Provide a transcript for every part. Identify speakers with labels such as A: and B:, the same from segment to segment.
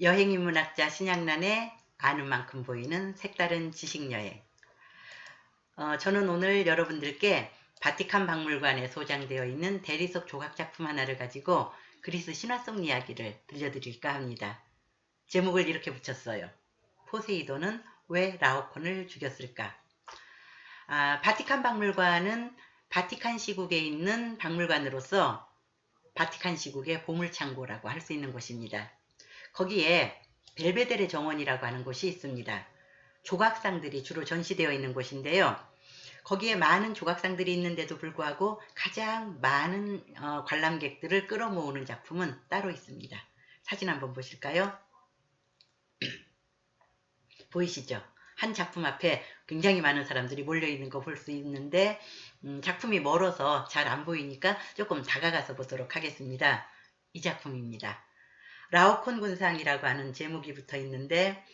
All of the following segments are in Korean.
A: 여행인 문학자 신양란의 아는 만큼 보이는 색다른 지식여행. 어, 저는 오늘 여러분들께 바티칸 박물관에 소장되어 있는 대리석 조각작품 하나를 가지고 그리스 신화 속 이야기를 들려드릴까 합니다. 제목을 이렇게 붙였어요. 포세이돈은 왜 라오콘을 죽였을까? 아, 바티칸 박물관은 바티칸 시국에 있는 박물관으로서 바티칸 시국의 보물창고라고 할 수 있는 곳입니다. 거기에 벨베데레 정원이라고 하는 곳이 있습니다. 조각상들이 주로 전시되어 있는 곳인데요. 거기에 많은 조각상들이 있는데도 불구하고 가장 많은 어, 관람객들을 끌어모으는 작품은 따로 있습니다. 사진 한번 보실까요? 보이시죠? 한 작품 앞에 굉장히 많은 사람들이 몰려있는 거 볼 수 있는데 음, 작품이 멀어서 잘 안 보이니까 조금 다가가서 보도록 하겠습니다. 이 작품입니다. 라오콘 군상이라고 하는 제목이 붙어 있는데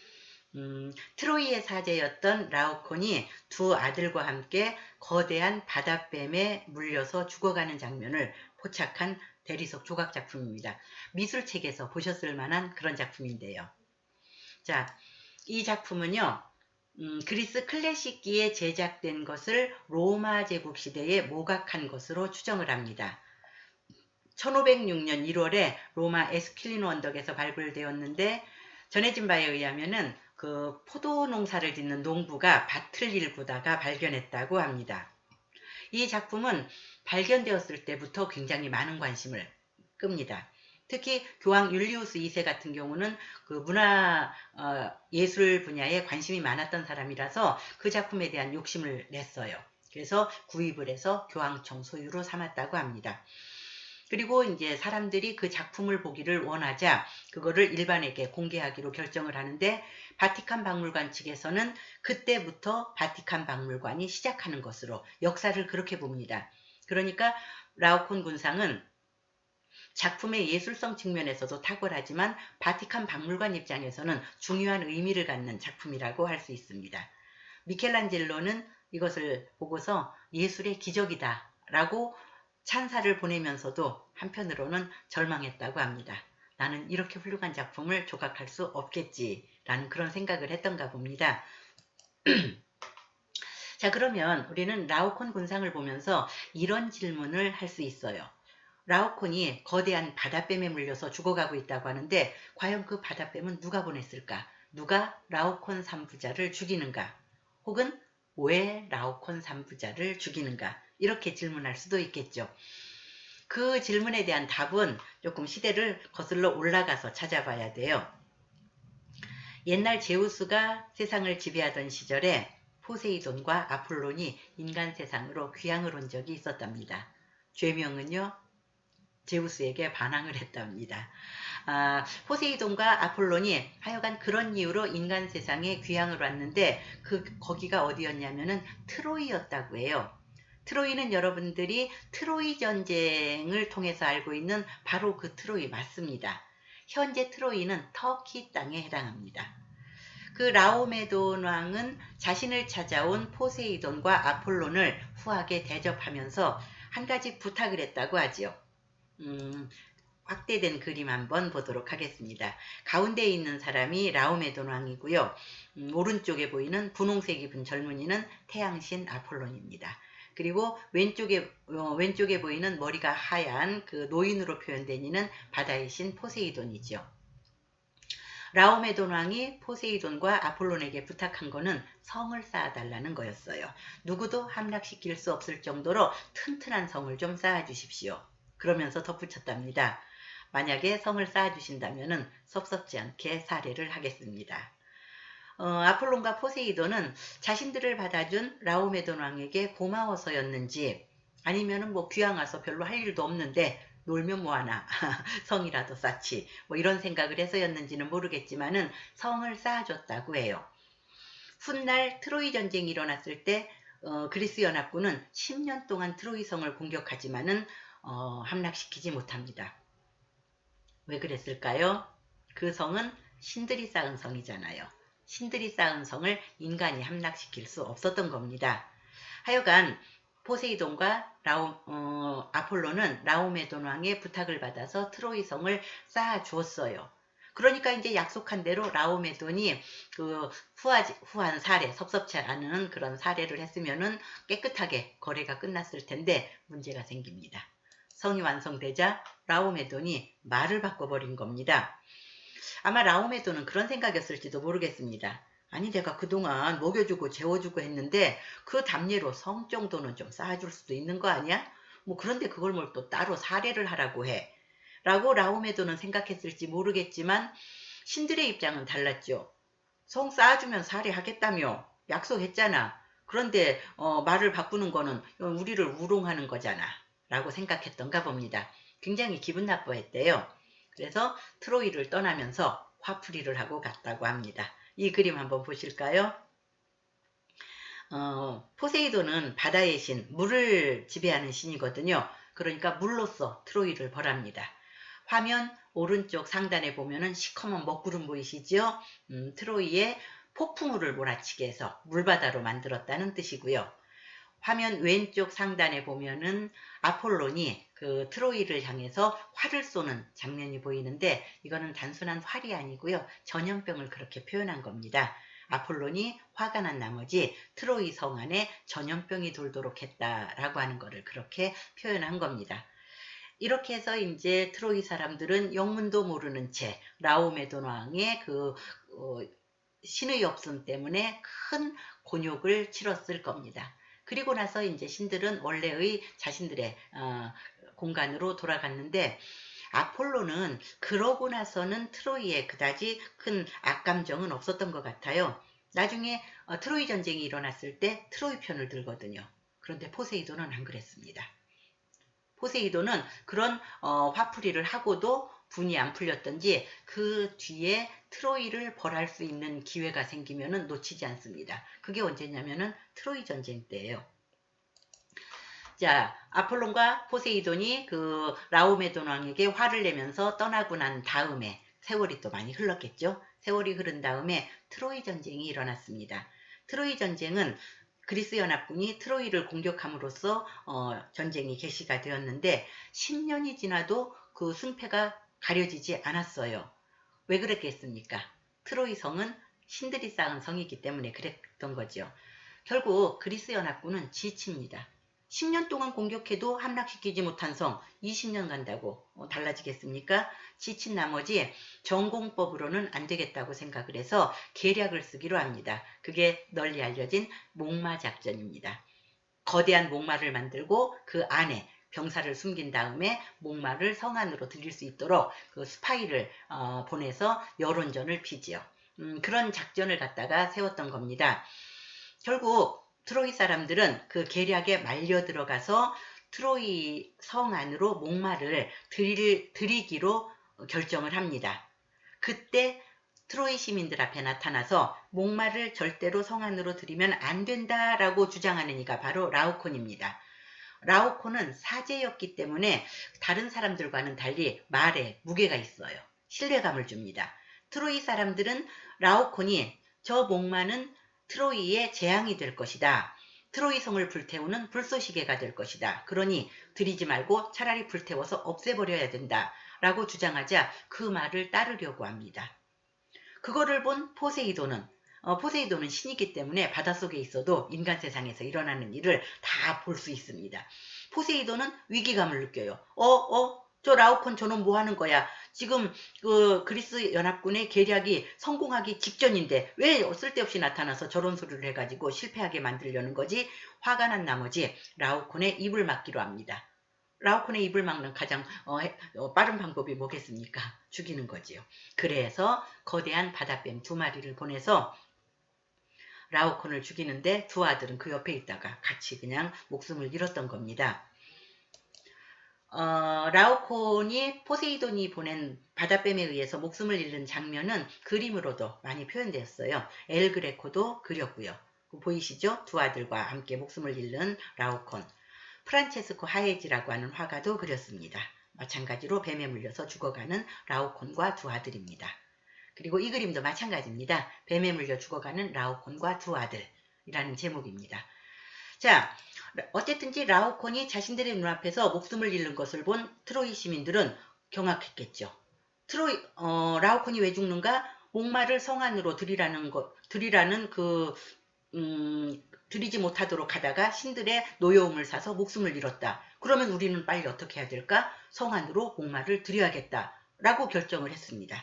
A: 음, 트로이의 사제였던 라오콘이 두 아들과 함께 거대한 바다뱀에 물려서 죽어가는 장면을 포착한 대리석 조각 작품입니다. 미술책에서 보셨을 만한 그런 작품인데요. 자, 이 작품은요. 음, 그리스 클래식기에 제작된 것을 로마 제국 시대에 모각한 것으로 추정을 합니다. 1506년 1월에 로마 에스킬린 원덕에서 발굴되었는데 전해진 바에 의하면은 그 포도 농사를 짓는 농부가 밭을 일구다가 발견했다고 합니다. 이 작품은 발견되었을 때부터 굉장히 많은 관심을 끕니다. 특히 교황 율리우스 2세 같은 경우는 그 문화 어, 예술 분야에 관심이 많았던 사람이라서 그 작품에 대한 욕심을 냈어요. 그래서 구입을 해서 교황청 소유로 삼았다고 합니다. 그리고 이제 사람들이 그 작품을 보기를 원하자 그거를 일반에게 공개하기로 결정을 하는데 바티칸 박물관 측에서는 그때부터 바티칸 박물관이 시작하는 것으로 역사를 그렇게 봅니다. 그러니까 라오콘 군상은 작품의 예술성 측면에서도 탁월하지만 바티칸 박물관 입장에서는 중요한 의미를 갖는 작품이라고 할 수 있습니다. 미켈란젤로는 이것을 보고서 예술의 기적이다 라고 찬사를 보내면서도 한편으로는 절망했다고 합니다. 나는 이렇게 훌륭한 작품을 조각할 수 없겠지라는 그런 생각을 했던가 봅니다. 자 그러면 우리는 라오콘 군상을 보면서 이런 질문을 할 수 있어요. 라오콘이 거대한 바다뱀에 물려서 죽어가고 있다고 하는데 과연 그 바다뱀은 누가 보냈을까? 누가 라오콘 삼부자를 죽이는가? 혹은 왜 라오콘 삼부자를 죽이는가? 이렇게 질문할 수도 있겠죠. 그 질문에 대한 답은 조금 시대를 거슬러 올라가서 찾아봐야 돼요. 옛날 제우스가 세상을 지배하던 시절에 포세이돈과 아폴론이 인간 세상으로 귀향을 온 적이 있었답니다. 죄명은요. 제우스에게 반항을 했답니다. 아, 포세이돈과 아폴론이 하여간 그런 이유로 인간 세상에 귀향을 왔는데 그 거기가 어디였냐면은 트로이였다고 해요. 트로이는 여러분들이 트로이 전쟁을 통해서 알고 있는 바로 그 트로이 맞습니다. 현재 트로이는 터키 땅에 해당합니다. 그 라오메돈 왕은 자신을 찾아온 포세이돈과 아폴론을 후하게 대접하면서 한 가지 부탁을 했다고 하지요. 음, 확대된 그림 한번 보도록 하겠습니다. 가운데에 있는 사람이 라오메돈 왕이고요. 음, 오른쪽에 보이는 분홍색 입은 젊은이는 태양신 아폴론입니다. 그리고 왼쪽에 어, 왼쪽에 보이는 머리가 하얀 그 노인으로 표현된 이는 바다의 신 포세이돈이죠. 라오메돈 왕이 포세이돈과 아폴론에게 부탁한 것은 성을 쌓아달라는 거였어요. 누구도 함락시킬 수 없을 정도로 튼튼한 성을 좀 쌓아주십시오. 그러면서 덧붙였답니다. 만약에 성을 쌓아주신다면 섭섭지 않게 사례를 하겠습니다. 어, 아폴론과 포세이돈은 자신들을 받아준 라오메돈 왕에게 고마워서였는지 아니면은 뭐 귀양 와서 별로 할 일도 없는데 놀면 뭐하나 성이라도 쌓지 뭐 이런 생각을 해서였는지는 모르겠지만은 성을 쌓아줬다고 해요. 훗날 트로이 전쟁이 일어났을 때 어, 그리스 연합군은 10년 동안 트로이 성을 공격하지만은 어, 함락시키지 못합니다. 왜 그랬을까요? 그 성은 신들이 쌓은 성이잖아요. 신들이 쌓은 성을 인간이 함락시킬 수 없었던 겁니다. 하여간 포세이돈과 라오, 어, 아폴로는 라오메돈 왕의 부탁을 받아서 트로이 성을 쌓아 주었어요. 그러니까 이제 약속한 대로 라오메돈이 그 후하지, 후한 사례, 섭섭치 않은 그런 사례를 했으면은 깨끗하게 거래가 끝났을 텐데 문제가 생깁니다. 성이 완성되자 라오메돈이 말을 바꿔버린 겁니다. 아마 라오메돈은 그런 생각이었을지도 모르겠습니다. 아니 내가 그동안 먹여주고 재워주고 했는데 그 답례로 성 정도는 좀 쌓아줄 수도 있는 거 아니야? 뭐 그런데 그걸 뭘 또 따로 사례를 하라고 해. 라고 라오메도는 생각했을지 모르겠지만 신들의 입장은 달랐죠. 성 쌓아주면 사례하겠다며 약속했잖아. 그런데 어, 말을 바꾸는 거는 우리를 우롱하는 거잖아. 라고 생각했던가 봅니다. 굉장히 기분 나빠했대요. 그래서 트로이를 떠나면서 화풀이를 하고 갔다고 합니다. 이 그림 한번 보실까요? 어, 포세이돈은 바다의 신, 물을 지배하는 신이거든요. 그러니까 물로써 트로이를 벌합니다. 화면 오른쪽 상단에 보면은 시커먼 먹구름 보이시죠? 음, 트로이에 폭풍우를 몰아치게 해서 물바다로 만들었다는 뜻이고요. 화면 왼쪽 상단에 보면은 아폴론이 그 트로이를 향해서 활을 쏘는 장면이 보이는데 이거는 단순한 활이 아니고요. 전염병을 그렇게 표현한 겁니다. 아폴론이 화가 난 나머지 트로이 성 안에 전염병이 돌도록 했다라고 하는 것을 그렇게 표현한 겁니다. 이렇게 해서 이제 트로이 사람들은 영문도 모르는 채 라오메돈 왕의 그 어, 신의 없음 때문에 큰 곤욕을 치렀을 겁니다. 그리고 나서 이제 신들은 원래의 자신들의 어, 공간으로 돌아갔는데 아폴로는 그러고 나서는 트로이에 그다지 큰 악감정은 없었던 것 같아요. 나중에 어, 트로이 전쟁이 일어났을 때 트로이 편을 들거든요. 그런데 포세이돈은 안 그랬습니다. 포세이돈은 그런 어, 화풀이를 하고도 분이 안 풀렸던지 그 뒤에 트로이를 벌할 수 있는 기회가 생기면 놓치지 않습니다. 그게 언제냐면은 트로이 전쟁 때예요. 자, 아폴론과 포세이돈이 그 라오메돈 왕에게 화를 내면서 떠나고 난 다음에 세월이 또 많이 흘렀겠죠. 세월이 흐른 다음에 트로이 전쟁이 일어났습니다. 트로이 전쟁은 그리스 연합군이 트로이를 공격함으로써 어, 전쟁이 개시가 되었는데 10년이 지나도 그 승패가 가려지지 않았어요. 왜 그랬겠습니까? 트로이 성은 신들이 쌓은 성이기 때문에 그랬던 거죠. 결국 그리스 연합군은 지칩니다. 10년 동안 공격해도 함락시키지 못한 성 20년 간다고 어, 달라지겠습니까? 지친 나머지 전공법으로는 안 되겠다고 생각을 해서 계략을 쓰기로 합니다. 그게 널리 알려진 목마 작전입니다. 거대한 목마를 만들고 그 안에 병사를 숨긴 다음에 목마를 성 안으로 들일 수 있도록 그 스파이를 어, 보내서 여론전을 피지요. 음, 그런 작전을 갖다가 세웠던 겁니다. 결국 트로이 사람들은 그 계략에 말려 들어가서 트로이 성 안으로 목마를 들이, 들이기로 결정을 합니다. 그때 트로이 시민들 앞에 나타나서 목마를 절대로 성 안으로 들이면 안 된다라고 주장하는 이가 바로 라우콘입니다. 라우콘은 사제였기 때문에 다른 사람들과는 달리 말에 무게가 있어요. 신뢰감을 줍니다. 트로이 사람들은 라우콘이 저 목마는 트로이의 재앙이 될 것이다. 트로이 성을 불태우는 불쏘시개가 될 것이다. 그러니 들이지 말고 차라리 불태워서 없애버려야 된다. 라고 주장하자 그 말을 따르려고 합니다. 그거를 본 포세이돈은 어, 포세이돈은 신이기 때문에 바닷속에 있어도 인간 세상에서 일어나는 일을 다 볼 수 있습니다. 포세이돈은 위기감을 느껴요. 어, 어, 저 라오콘 저놈 뭐 하는 거야? 지금 그 그리스 연합군의 계략이 성공하기 직전인데 왜 쓸데없이 나타나서 저런 소리를 해가지고 실패하게 만들려는 거지? 화가 난 나머지 라오콘의 입을 막기로 합니다. 라오콘의 입을 막는 가장 어, 어, 빠른 방법이 뭐겠습니까? 죽이는 거지요. 그래서 거대한 바다뱀 두 마리를 보내서 라오콘을 죽이는데 두 아들은 그 옆에 있다가 같이 그냥 목숨을 잃었던 겁니다. 어, 라오콘이 포세이돈이 보낸 바다뱀에 의해서 목숨을 잃는 장면은 그림으로도 많이 표현되었어요. 엘 그레코도 그렸고요. 보이시죠? 두 아들과 함께 목숨을 잃는 라오콘. 프란체스코 하에지라고 하는 화가도 그렸습니다. 마찬가지로 뱀에 물려서 죽어가는 라오콘과 두 아들입니다. 그리고 이 그림도 마찬가지입니다. 뱀에 물려 죽어가는 라오콘과 두 아들이라는 제목입니다. 자, 어쨌든지 라오콘이 자신들의 눈앞에서 목숨을 잃는 것을 본 트로이 시민들은 경악했겠죠. 트로이 어, 라오콘이 왜 죽는가? 목마를 성 안으로 들이라는 것 들이라는 그 음, 들이지 못하도록 하다가 신들의 노여움을 사서 목숨을 잃었다. 그러면 우리는 빨리 어떻게 해야 될까? 성 안으로 목마를 들여야겠다. 라고 결정을 했습니다.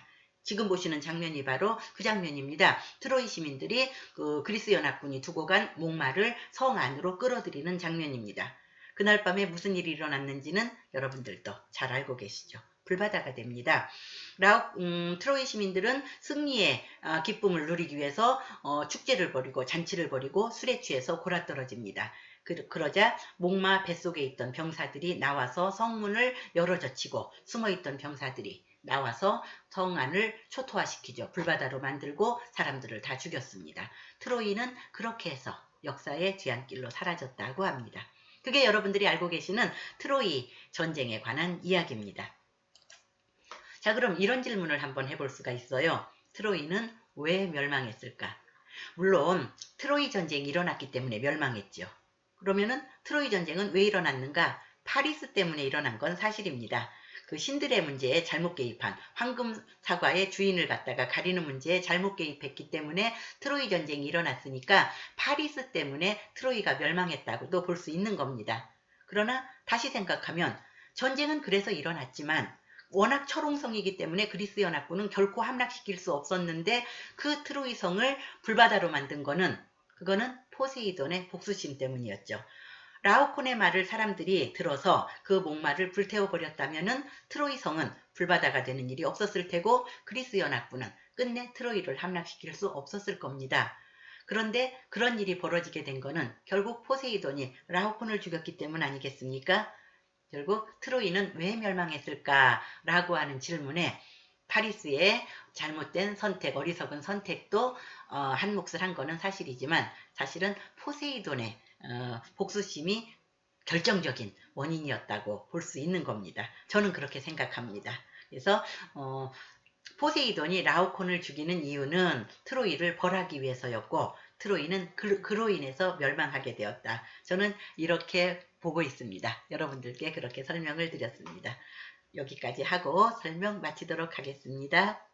A: 지금 보시는 장면이 바로 그 장면입니다. 트로이 시민들이 그 그리스 연합군이 두고 간 목마를 성 안으로 끌어들이는 장면입니다. 그날 밤에 무슨 일이 일어났는지는 여러분들도 잘 알고 계시죠. 불바다가 됩니다. 라우, 음, 트로이 시민들은 승리의 아, 기쁨을 누리기 위해서 어, 축제를 벌이고 잔치를 벌이고 술에 취해서 골아떨어집니다. 그, 그러자 목마 뱃속에 있던 병사들이 나와서 성문을 열어젖히고 숨어있던 병사들이 나와서 성 안을 초토화시키죠. 불바다로 만들고 사람들을 다 죽였습니다. 트로이는 그렇게 해서 역사의 뒤안길로 사라졌다고 합니다. 그게 여러분들이 알고 계시는 트로이 전쟁에 관한 이야기입니다. 자 그럼 이런 질문을 한번 해볼 수가 있어요. 트로이는 왜 멸망했을까? 물론 트로이 전쟁이 일어났기 때문에 멸망했죠. 그러면은 트로이 전쟁은 왜 일어났는가? 파리스 때문에 일어난 건 사실입니다. 그 신들의 문제에 잘못 개입한 황금 사과의 주인을 갖다가 가리는 문제에 잘못 개입했기 때문에 트로이 전쟁이 일어났으니까 파리스 때문에 트로이가 멸망했다고도 볼 수 있는 겁니다. 그러나 다시 생각하면 전쟁은 그래서 일어났지만 워낙 철옹성이기 때문에 그리스 연합군은 결코 함락시킬 수 없었는데 그 트로이 성을 불바다로 만든 거는 그거는 포세이돈의 복수심 때문이었죠. 라오콘의 말을 사람들이 들어서 그 목마를 불태워 버렸다면은 트로이 성은 불바다가 되는 일이 없었을 테고 그리스 연합군은 끝내 트로이를 함락시킬 수 없었을 겁니다. 그런데 그런 일이 벌어지게 된 거는 결국 포세이돈이 라오콘을 죽였기 때문 아니겠습니까? 결국 트로이는 왜 멸망했을까라고 하는 질문에 파리스의 잘못된 선택, 어리석은 선택도 어, 한 몫을 한 거는 사실이지만 사실은 포세이돈의 어, 복수심이 결정적인 원인이었다고 볼 수 있는 겁니다. 저는 그렇게 생각합니다. 그래서 어, 포세이돈이 라오콘을 죽이는 이유는 트로이를 벌하기 위해서였고 트로이는 그, 그로 인해서 멸망하게 되었다. 저는 이렇게 보고 있습니다. 여러분들께 그렇게 설명을 드렸습니다. 여기까지 하고 설명 마치도록 하겠습니다.